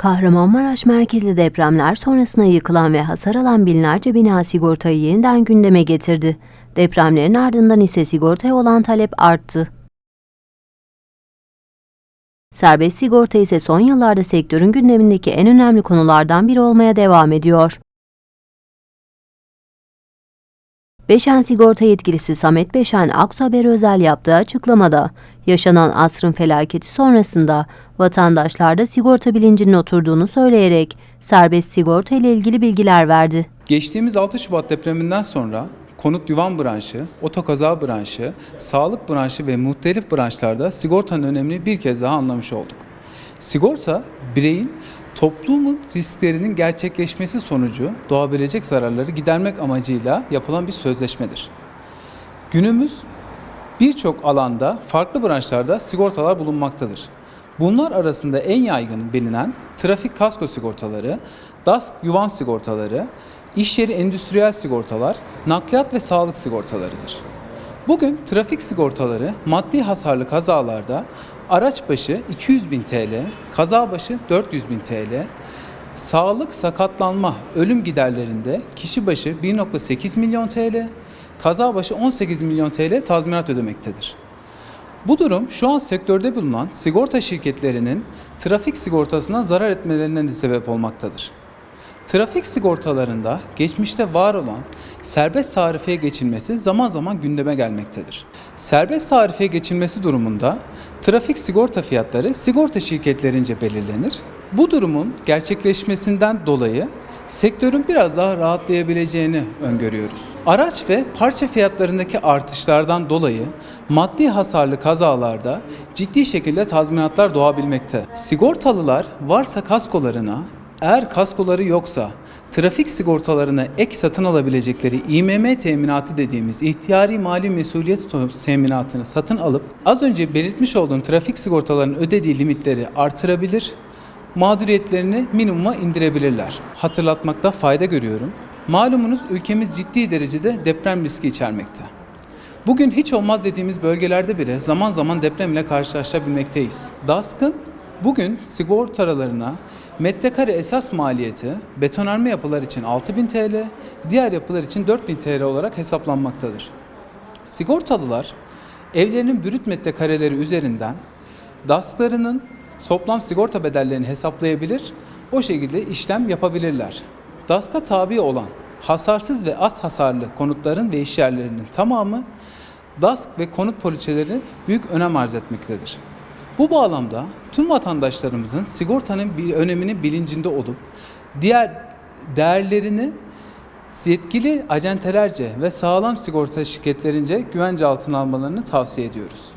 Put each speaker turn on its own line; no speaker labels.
Kahramanmaraş merkezli depremler sonrasında yıkılan ve hasar alan binlerce bina sigortayı yeniden gündeme getirdi. Depremlerin ardından ise sigortaya olan talep arttı. Serbest sigorta ise son yıllarda sektörün gündemindeki en önemli konulardan biri olmaya devam ediyor. Beşen Sigorta yetkilisi Samet Beşen Aksu Haber özel yaptığı açıklamada yaşanan asrın felaketi sonrasında vatandaşlarda sigorta bilincinin oturduğunu söyleyerek serbest sigorta ile ilgili bilgiler verdi.
Geçtiğimiz 6 Şubat depreminden sonra konut yuvan branşı, otokaza branşı, sağlık branşı ve muhtelif branşlarda sigortanın önemini bir kez daha anlamış olduk. Sigorta, bireyin toplumun risklerinin gerçekleşmesi sonucu doğabilecek zararları gidermek amacıyla yapılan bir sözleşmedir. Günümüz birçok alanda, farklı branşlarda sigortalar bulunmaktadır. Bunlar arasında en yaygın bilinen trafik kasko sigortaları, DASK yuvan sigortaları, iş yeri endüstriyel sigortalar, nakliyat ve sağlık sigortalarıdır. Bugün trafik sigortaları maddi hasarlı kazalarda araç başı 200 bin TL, kaza başı 400 bin TL, sağlık, sakatlanma, ölüm giderlerinde kişi başı 1.8 milyon TL, kaza başı 18 milyon TL tazminat ödemektedir. Bu durum şu an sektörde bulunan sigorta şirketlerinin trafik sigortasına zarar etmelerine sebep olmaktadır. Trafik sigortalarında geçmişte var olan serbest tarifeye geçilmesi zaman zaman gündeme gelmektedir. Serbest tarifeye geçilmesi durumunda trafik sigorta fiyatları sigorta şirketlerince belirlenir. Bu durumun gerçekleşmesinden dolayı sektörün biraz daha rahatlayabileceğini öngörüyoruz. Araç ve parça fiyatlarındaki artışlardan dolayı maddi hasarlı kazalarda ciddi şekilde tazminatlar doğabilmekte. Sigortalılar varsa kaskolarına, eğer kaskoları yoksa trafik sigortalarına ek satın alabilecekleri İMM teminatı dediğimiz ihtiyari mali mesuliyet teminatını satın alıp az önce belirtmiş olduğum trafik sigortalarının ödediği limitleri artırabilir mağduriyetlerini minimuma indirebilirler. Hatırlatmakta fayda görüyorum. Malumunuz ülkemiz ciddi derecede deprem riski içermekte. Bugün hiç olmaz dediğimiz bölgelerde bile zaman zaman deprem ile karşılaşabilmekteyiz. DASK'ın bugün sigortalarına metrekare esas maliyeti betonarme yapılar için 6000 TL, diğer yapılar için 4000 TL olarak hesaplanmaktadır. Sigortalılar evlerinin brüt metrekareleri üzerinden DASK'larının toplam sigorta bedellerini hesaplayabilir, o şekilde işlem yapabilirler. DASK'a tabi olan hasarsız ve az hasarlı konutların ve işyerlerinin tamamı DASK ve konut poliçeleri büyük önem arz etmektedir. Bu bağlamda tüm vatandaşlarımızın sigortanın bir öneminin bilincinde olup diğer değerlerini yetkili acentelerce ve sağlam sigorta şirketlerince güvence altına almalarını tavsiye ediyoruz.